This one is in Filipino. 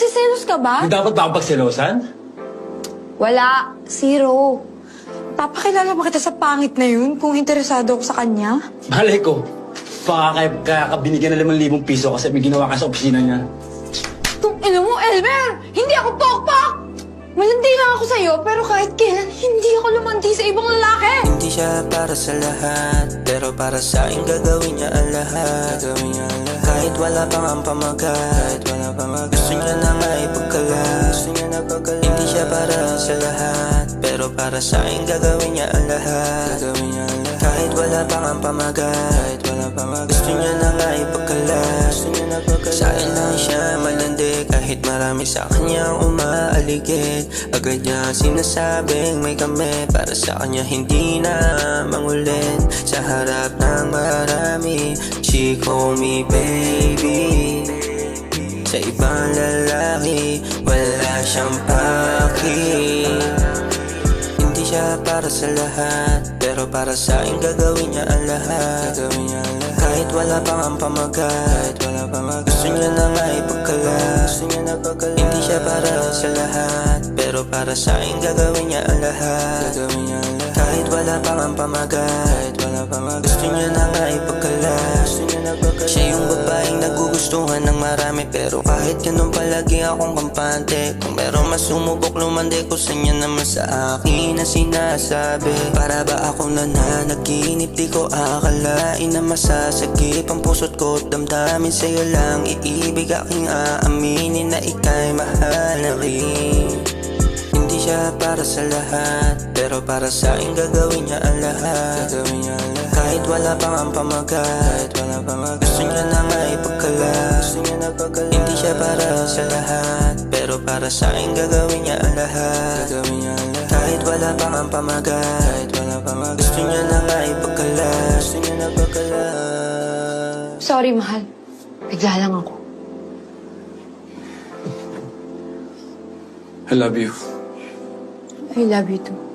Nagsiselos ka ba? Yung dapat ba ang pagselosan? Wala. Zero. Papakilala ba kita sa pangit na yun kung interesado ako sa kanya? Malay ko. Baka kaya, kaya ka binigyan ng 5,000 piso kasi may ginawa ka sa opisina niya. Tung ina mo, Elmer! Hindi ako pokpok! Malandi lang ako sa'yo, pero kahit kailan, hindi ako lumandi sa ibang lalaki! Hindi siya para sa lahat Pero para sa akin gagawin niya ang lahat. Gagawin niya ang lahat. Kahit wala pang ang pamagat. Kahit wala pang magat Gusto niya na nga ipagkalat Gusto niya na pagkalat. Hindi siya para sa lahat Pero para sa akin gagawin niya ang lahat. Gagawin niya ang lahat. Kahit wala pang ang pamagat. Kahit wala pang magat Gusto niya na nga ipagkalat Gusto niya na pagkalat. Sa akin lang siya Kahit marami sa kanyang umaaligid Agad niya sinasabing may kami Para sa kanya. Hindi na mangulit Sa harap ng marami. She call me baby. Sa ibang lalaki Wala siyang paki. Hindi siya para sa lahat Pero para sa akin gagawin niya ang lahat. Gagawin niya ang lahat Kahit wala pang ang pamagat Gusto niya na nga ipagkalat. Hindi siya para sa lahat Pero para sa akin gagawin niya ang lahat. Kahit wala pang ang pamagat Gusto niya na nga ipagkalat marami Pero kahit ganun palagi akong kampante. Kung meron mas sumubok lumande ko sa niya naman sa akin. Na sinasabi Para ba ako nananaginip di ko akalain na masasagip Ang puso't ko. Damdamin sa'yo lang iibig aking aaminin na para sa lahat. Pero para sa akin gagawin niya ang lahat. Gagawin niya ang lahat. Kahit wala pang ang pamagat Kahit wala pang magat Gusto niya na nga ipagkalat Gusto niya na pagkalat. Hindi siya para sa lahat. Pero para sa akin gagawin niya ang lahat. Gagawin niya ang lahat. Kahit wala pang ang pamagat Kahit wala pang magat Gusto niya na nga ipagkalat Gusto niya na pagkalat. Sorry, mahal. Bigla lang ako. I love you. I love you too.